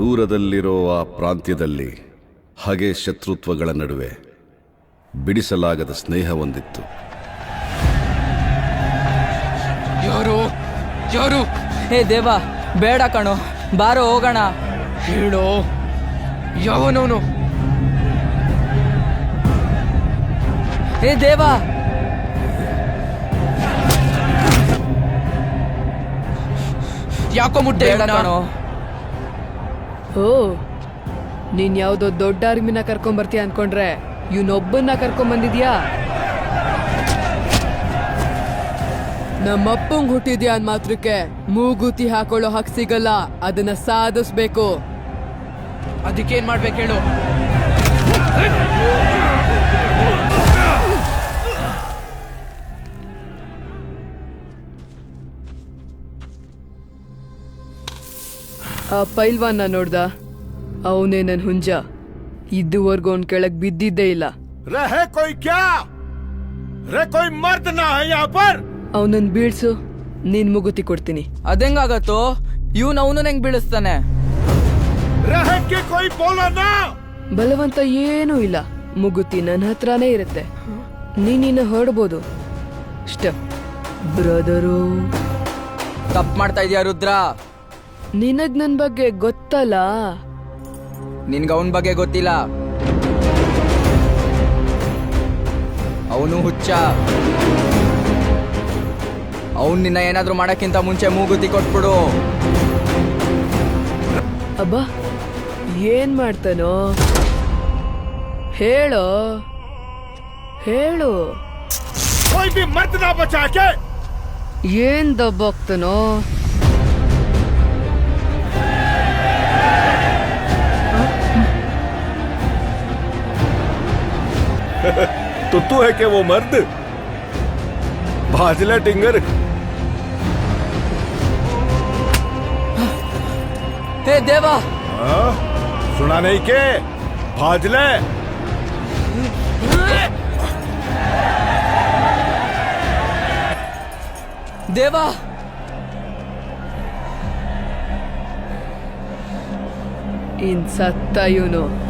ದೂರದಲ್ಲಿರೋ ಆ ಪ್ರಾಂತ್ಯದಲ್ಲಿ ಹಗೆ ಶತ್ರುತ್ವಗಳ ನಡುವೆ ಬಿಡಿಸಲಾಗದ ಸ್ನೇಹ ಹೊಂದಿತ್ತು ಯಾರು? ಯಾರು? ಹೇ ದೇವ ಬೇಡ ಕಣೋ ಬಾರೋ ಹೋಗೋಣ. ಹೇಳೋ. ಯಾವನವನು? ಹೇ ದೇವ! ಯಾಕೋ ಮುಟ್ಟೆ ಬೇಡ? ಕಣೋ. ಓ, ನೀನ್ ಯಾವುದೋ ದೊಡ್ಡ ಆರ್ಮಿನ ಕರ್ಕೊಂಡ್ ಬರ್ತೀಯ ಅನ್ಕೊಂಡ್ರೆ ಇವನೊಬ್ಬನ್ನ ಕರ್ಕೊಂಡ್ ಬಂದಿದ್ಯಾ ನಮ್ಮಪ್ಪಂಗ್ ಹುಟ್ಟಿದ್ಯಾ ಅನ್ ಮಾತ್ರಕ್ಕೆ ಮೂಗುತಿ ಹಾಕೊಳ್ಳೋ ಹಕ್ ಸಿಗಲ್ಲ, ಅದನ್ನ ಸಾಧಿಸ್ಬೇಕು. ಅದಕ್ಕೇನ್ ಮಾಡ್ಬೇಕು ಹೇಳು? ಆ ಪೈಲ್ವಾನ್ನ ನೋಡ್ದ ಅವನೇ ನನ್ ಹುಂಜ ಇದುವರೆಗೂ ಅವ್ನ್ ಕೆಳಗ್ ಬಿದ್ದಿದ್ದೇ ಇಲ್ಲ रहे कोई क्या रे कोई मर्द ना है यहाँ पर ಅವನನ್ ಬೀಳ್ಸು ನೀನ್ ಮುಗುತಿ ಕೊಡ್ತೀನಿ ಅದೆಂಗಾಗತ್ತೋ ಇವ್ನು ಅವನು ಹೆಂಗ್ ಬೀಳಿಸ್ತಾನೆ रहे के कोई बोला ना ಬಲವಂತ ಏನೂ ಇಲ್ಲ ಮುಗುತಿ ನನ್ನ ಹತ್ರನೇ ಇರುತ್ತೆ ನೀನಿನ್ನ ಹೊರಡ್ಬೋದು ಇಷ್ಟ ಬ್ರದರು ತಪ್ಪು ಮಾಡ್ತಾ ಇದೀಯ ರುದ್ರ ನಿನಗ್ ನನ್ ಬಗ್ಗೆ ಗೊತ್ತಲ್ಲ ನಿನ್ಗೆ ಅವನ ಬಗ್ಗೆ ಗೊತ್ತಿಲ್ಲ ಅವನು ಹುಚ್ಚ ಅವನ್ ನಿನ್ನ ಏನಾದ್ರೂ ಮಾಡಕ್ಕಿಂತ ಮುಂಚೆ ಮೂಗುತಿ ಕೊಟ್ಬಿಡು ಅಬ್ಬ ಏನ್ ಮಾಡ್ತಾನೋ ಹೇಳೋ ಹೇಳು कोई भी मर्द ना बचा के ಏನ್ ದಬ್ಬಾಗ್ತಾನೋ तो तू है क्या वो मर्द? भाजला टिंगर। हे देवा। आ, सुना नहीं के? भाजले। देवा। इन सत्ता यू नो.